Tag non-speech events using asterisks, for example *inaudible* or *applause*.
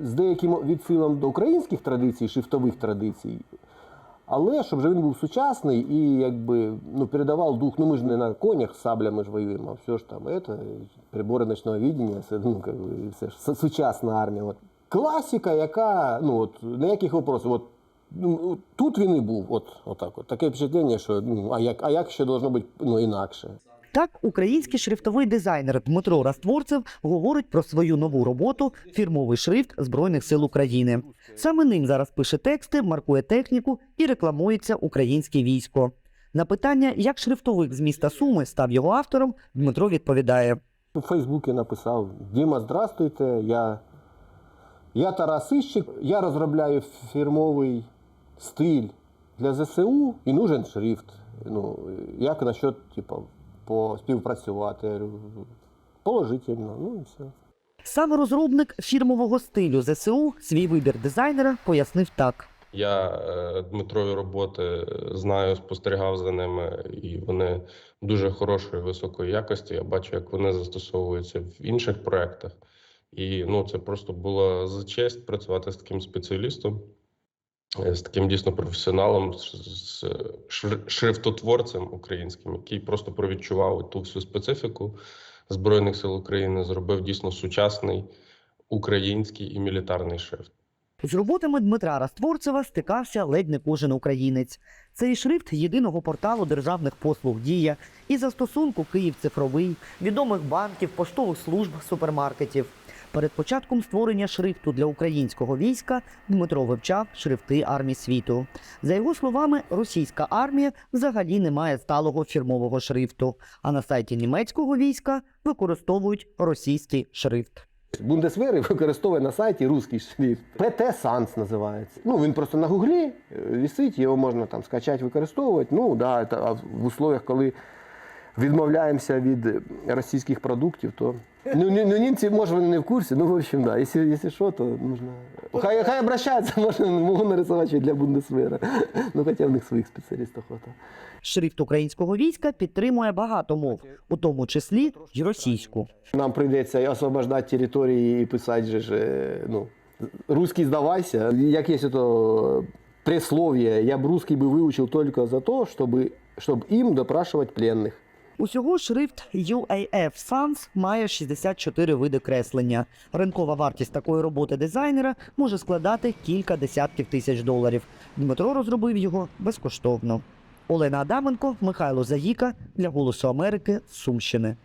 з деяким відсилом до українських традицій, шрифтових традицій. Але щоб же він був сучасний і якби ну, передавав дух, ну ми ж не на конях саблями ж воюємо, а все ж там, это, прибори ночного видіння, все, *laughs* ну, как би, все ж сучасна армія. От. Класика, яка, ну от, ніяких вопросів. От, ну, тут він і був, от, отак от. Таке впечатлення, що ну, а як, а як ще должно бути ну, інакше? Так, український шрифтовий дизайнер Дмитро Растворцев говорить про свою нову роботу фірмовий шрифт Збройних сил України. Саме ним зараз пише тексти, маркує техніку і рекламується українське військо. На питання, як шрифтовик з міста Суми став його автором, Дмитро відповідає: У Фейсбуці написав: Діма, здравствуйте, я, я Тарас Іщик, я розробляю фірмовий стиль для ЗСУ і нужен шрифт. Ну, як насчет, типу, поспівпрацювати? Положительно, ну і все. саме розробник фірмового стилю ЗСУ свій вибір дизайнера пояснив так. Я е, Дмитрові роботи знаю, спостерігав за ними, і вони дуже хорошої високої якості. Я бачу, як вони застосовуються в інших проєктах. І ну, це просто була за честь працювати з таким спеціалістом, з таким дійсно професіоналом, з з шрифтотворцем українським, який просто провідчував ту всю специфіку Збройних сил України, зробив дійсно сучасний український і мілітарний шрифт. З роботами Дмитра Растворцева стикався ледь не кожен українець. Цей шрифт єдиного порталу державних послуг Дія і застосунку Київ цифровий, відомих банків, поштових служб, супермаркетів. Перед початком створення шрифту для українського війська Дмитро вивчав шрифти армій світу. За його словами, російська армія взагалі не має сталого фірмового шрифту, а на сайті німецького війська використовують російський шрифт. Бундесвери *laughs* використовує на сайті русський шрифт. ПТ Санс називається. Ну, він просто на гуглі е, висить, його можна там скачати, використовувати. Ну, да, а в условиях, коли відмовляємося від російських продуктів, то. Ну, ну, ну німці, може, вони не в курсі, ну, в общем, да. Якщо, якщо що, то можна. Хай, хай обращаються, можна, можу нарисувати і для Бундесвера. Ну, хоча в них своїх спеціалістів хватає. Шрифт українського війська підтримує багато мов, у тому числі й російську. Нам прийдеться освобождати території і писати же ж, е, ну, русский здавайся. Як є то прислов'я, я б русский би вивчив тільки за те, щоб, щоб їм допрашувати пленних. Усього шрифт UAF Sans має 64 види креслення. Ринкова вартість такої роботи дизайнера може складати кілька десятків тисяч доларів. Дмитро розробив його безкоштовно. Олена Адаменко, Михайло Заїка для Голосу Америки з Сумщини.